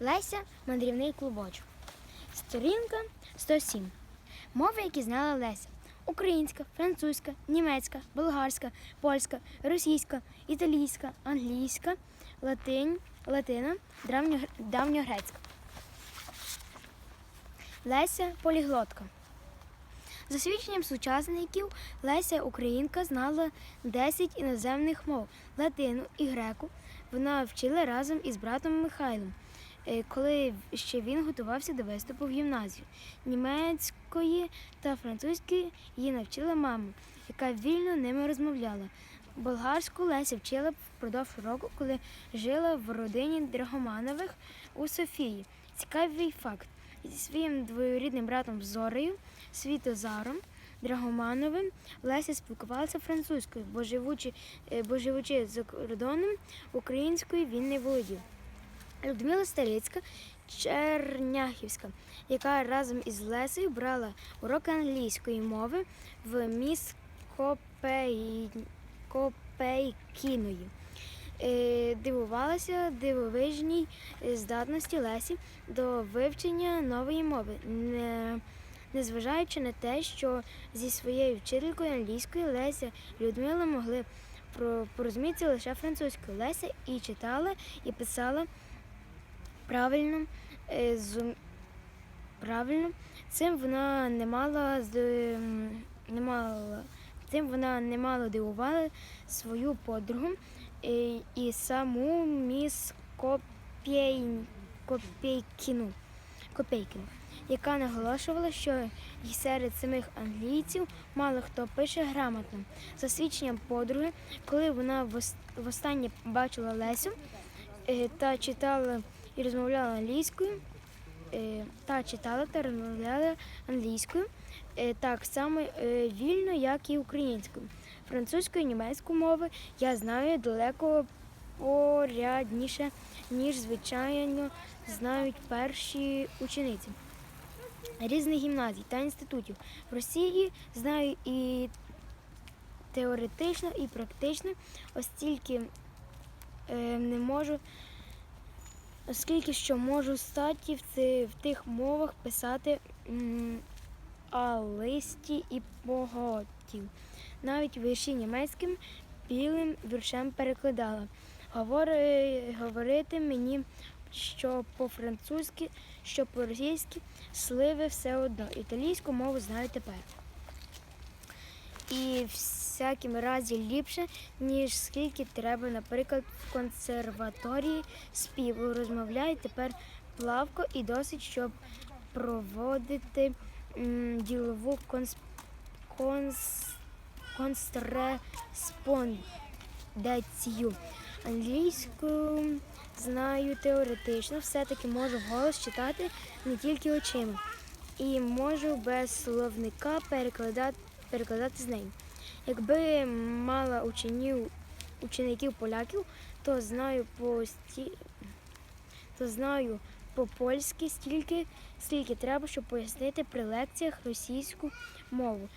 Леся мандрівний клубочок. Сторінка 107. Мови, які знала Леся. Українська, французька, німецька, болгарська, польська, російська, італійська, англійська, латинь, латина, давньогрецька. Леся поліглотка. За свідченням сучасників, Леся Українка знала 10 іноземних мов латину і греку. Вона вчила разом із братом Михайлом, коли ще він готувався до виступу в гімназію. Німецької та французької її навчила мама, яка вільно ними розмовляла. Болгарську Леся вчила впродовж року, коли жила в родині Драгоманових у Софії. Цікавий факт. Зі своїм двоюрідним братом Зорею, Світозаром Драгомановим, Леся спілкувалася французькою, бо живучи, е, бо живучи за кордоном, українською він не володів. Людмила Старицька, Черняхівська, яка разом із Лесею брала уроки англійської мови в міс Копей... Копейкіної. Е, Дивувалася дивовижній здатності Лесі до вивчення нової мови, не, незважаючи на те, що зі своєю вчителькою англійської Леся Людмила могли порозумітися лише французькою. Леся і читала, і писала правильно, е, зум- правильно. Цим вона не мала з не мала цим вона не мало дивувала свою подругу е, і саму міс Копєй- Копейкіну, Копейкіну, яка наголошувала, що й серед самих англійців мало хто пише грамотно. За свідченням подруги, коли вона вос- востаннє бачила Лесю е, та читала і розмовляла англійською, е, та читала та розмовляла англійською е, так само е, вільно, як і українською. Французьку і німецьку мови я знаю далеко порядніше, ніж звичайно знають перші учениці різних гімназій та інститутів. В Росії знаю і теоретично, і практично, оскільки не можу оскільки що можу статі в, тих мовах писати а листі і поготів. Навіть вірші німецьким білим віршем перекладала. Говори, говорити мені, що по-французьки, що по-російськи, сливи все одно. Італійську мову знаю тепер. І в всякім разі ліпше, ніж скільки треба, наприклад, в консерваторії співу. Розмовляю тепер плавко і досить, щоб проводити м, ділову конс, конс, констреспондецію. Англійську знаю теоретично, все-таки можу вголос читати не тільки очима. І можу без словника перекладати, перекладати з нею. Якби мала учнів, учеників поляків, то знаю по сті... то знаю по-польськи стільки, скільки треба, щоб пояснити при лекціях російську мову.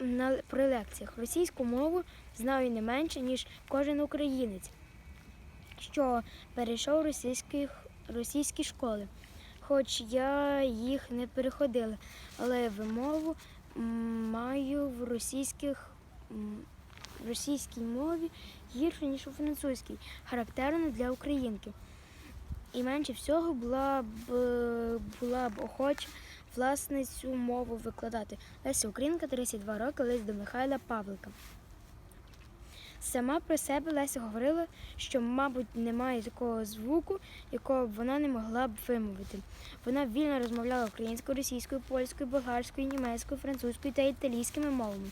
На, при лекціях російську мову знаю не менше, ніж кожен українець, що перейшов російських, російські школи. Хоч я їх не переходила, але вимову маю в російських в російській мові гірше, ніж у французькій, характерно для українки. І менше всього була б була б охоча власне цю мову викладати. Леся Українка, 32 роки, лист до Михайла Павлика. Сама про себе Леся говорила, що, мабуть, немає такого звуку, якого б вона не могла б вимовити. Вона вільно розмовляла українською, російською, польською, болгарською, німецькою, французькою та італійськими мовами.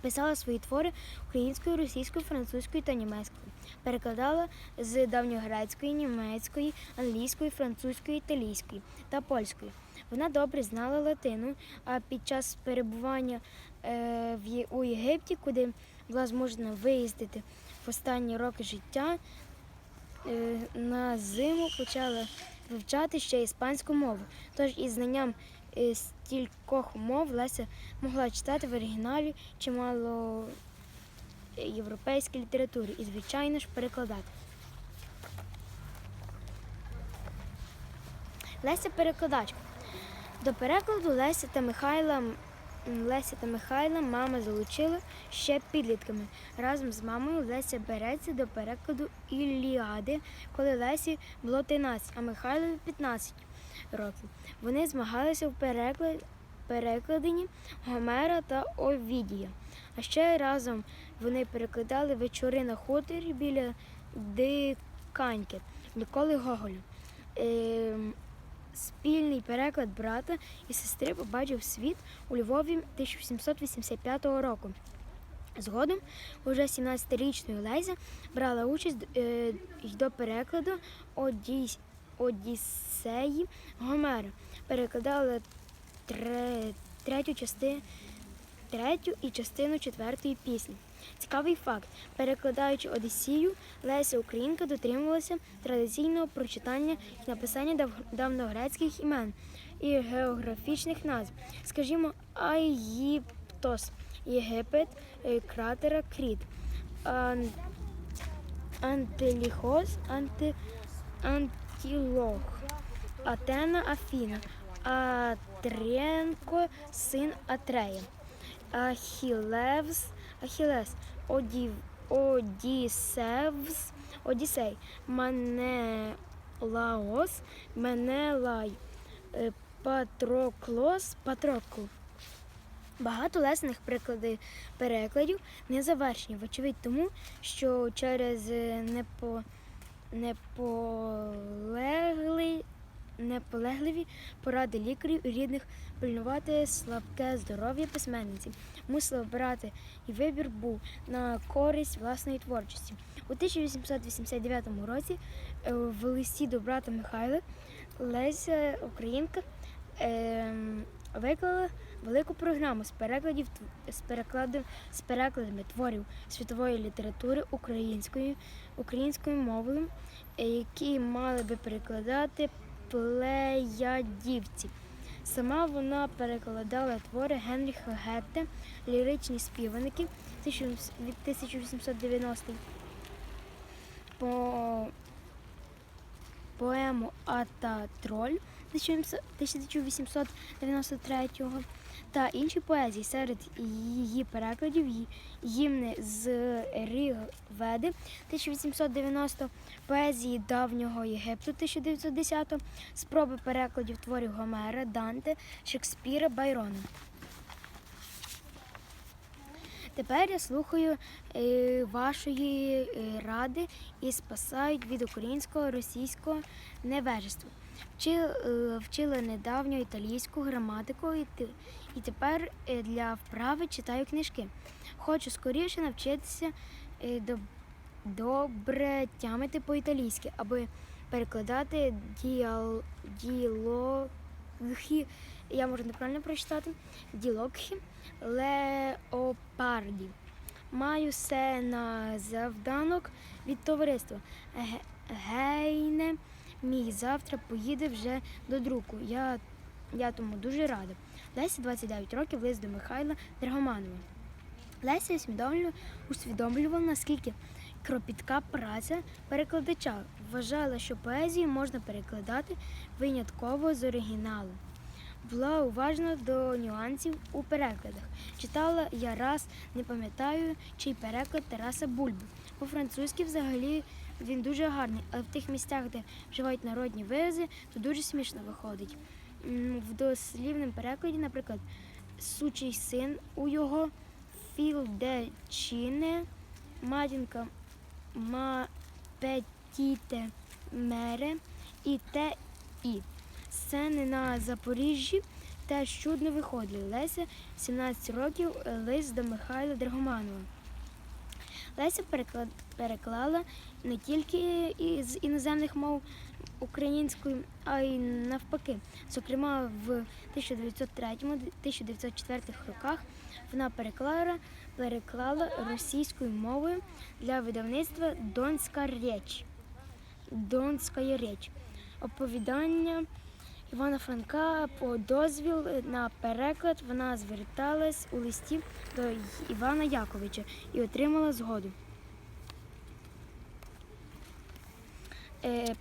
Писала свої твори українською, російською, французькою та німецькою. Перекладала з давньогрецької, німецької, англійської, французької, італійської та польської. Вона добре знала латину, а під час перебування е, в у Єгипті, куди була зможена виїздити в останні роки життя, е, на зиму почала вивчати ще іспанську мову. Тож із знанням е, стількох мов Леся могла читати в оригіналі чимало е, європейської літератури і, звичайно ж, перекладати. Леся перекладачка. До перекладу Леся та Михайла Леся та Михайла мама залучила ще підлітками. Разом з мамою Леся береться до перекладу Ілліади, коли Лесі було 13, а Михайлові 15 років. Вони змагалися в переклад... перекладенні Гомера та Овідія. А ще разом вони перекладали вечори на хуторі біля Диканьки Миколи Гоголя. Ем, Спільний переклад брата і сестри побачив світ у Львові 1785 року. Згодом уже 17-річною Лезя брала участь е, до перекладу Одіс... Одіссеї Гомера. Перекладала третю частину третю і частину четвертої пісні. Цікавий факт: перекладаючи Одіссію, Леся Українка дотримувалася традиційного прочитання і написання дав- давньогрецьких імен і географічних назв. Скажімо, Аїптос, Єгипет, е, кратера Кріт, Ан... Антеліхос, Анти... Антілох, Атена, Афіна, Атренко, син Атрея. Ахілевс, Ахілес, Одів, Одісевс, Одіссей, Манелаос, Менелай, е, Патроклос, Патрокл. Багато лесних прикладів перекладів не завершені, вочевидь тому, що через е, непо, неполегли, неполегливі поради лікарів і рідних пильнувати слабке здоров'я письменниці. Мусила обирати, і вибір був на користь власної творчості. У 1889 році е, в листі до брата Михайла Леся Українка ем, виклала велику програму з перекладів з перекладом з перекладами творів світової літератури українською українською мовою, які мали би перекладати плеядівці. Сама вона перекладала твори Генріха Гетте, ліричні співаники від 1890 по поему Ата Троль 1893 та інші поезії серед її перекладів гімни з Рігведи 1890, поезії давнього Єгипту 1910, спроби перекладів творів Гомера, Данте, Шекспіра, Байрона. Тепер я слухаю е, вашої е, ради і спасають від українського російського невежества. Е, вчила недавню італійську граматику і, тепер е, для вправи читаю книжки. Хочу скоріше навчитися е, добре тямити по-італійськи, аби перекладати діал, діалоги, я можу неправильно прочитати, діалогхи леопарді. Маю все на завданок від товариства. Ге- Гейне, мій завтра поїде вже до друку. Я, я тому дуже рада. Лесі 29 років, лист до Михайла Драгоманова. Леся усвідомлювала, наскільки кропітка праця перекладача. Вважала, що поезію можна перекладати винятково з оригіналу. Була уважна до нюансів у перекладах. Читала я раз, не пам'ятаю, чий переклад Тараса Бульби. По-французьки взагалі він дуже гарний, але в тих місцях, де вживають народні вирази, то дуже смішно виходить. В дослівному перекладі, наприклад, сучий син у його філдечіне, матінка ма петіте мере і те і. Сцени на Запоріжжі теж чудно виходили. Леся 17 років лист до Михайла Драгоманова. Леся переклала не тільки із іноземних мов українською, а й навпаки. Зокрема, в 1903-1904 роках вона переклала, переклала російською мовою для видавництва Донська річ. Донська річ. Оповідання Івана Франка по дозвіл на переклад вона зверталась у листі до Івана Яковича і отримала згоду. Е,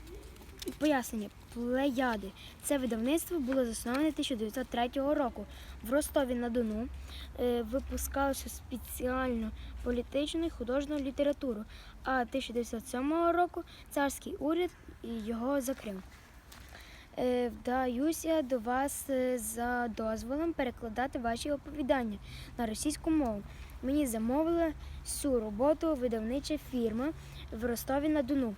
Пояснення. Плеяди. Це видавництво було засноване 1903 року. В Ростові на Дону е, випускалося спеціальну політичну і художню літературу, а 1907 року царський уряд його закрив. Е, Вдаюся до вас е, за дозволом перекладати ваші оповідання на російську мову. Мені замовила цю роботу видавнича фірма в Ростові на Дону.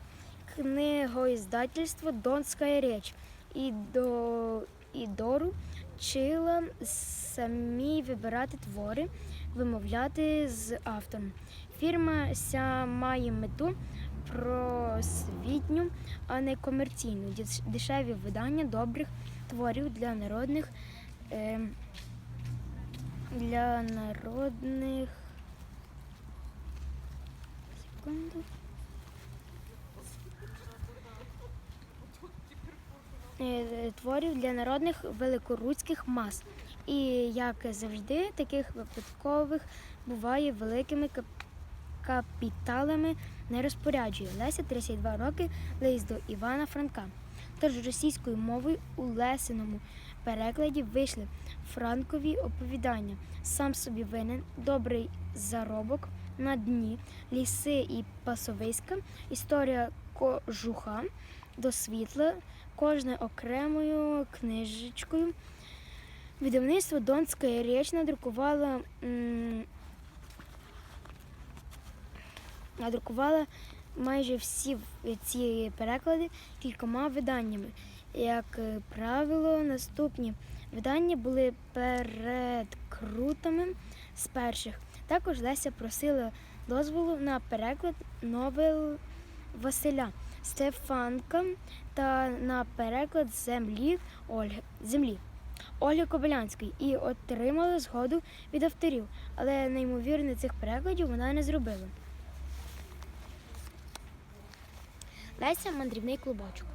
Книгоіздательство Донська річ і до і доручила самі вибирати твори, вимовляти з автором. Фірма ся має мету просвітню, а не комерційну. Дешеві видання добрих творів для народних е, для народних. Секунду. Е, Творів для народних великоруських мас. І як завжди, таких випадкових буває великими капіталами не розпоряджує. Леся 32 роки лист до Івана Франка. Тож російською мовою у Лесиному перекладі вийшли Франкові оповідання. Сам собі винен, добрий заробок на дні, ліси і пасовиська, історія кожуха до світла, кожне окремою книжечкою. Видавництво Донська річ надрукувало м, надрукувала майже всі ці переклади кількома виданнями. Як е, правило, наступні видання були передкрутами з перших. Також Леся просила дозволу на переклад новел Василя Стефанка та на переклад землі Ольги землі. Ольги Кобилянської і отримала згоду від авторів, але неймовірно цих перекладів вона не зробила. Леся мандрівний клубочок.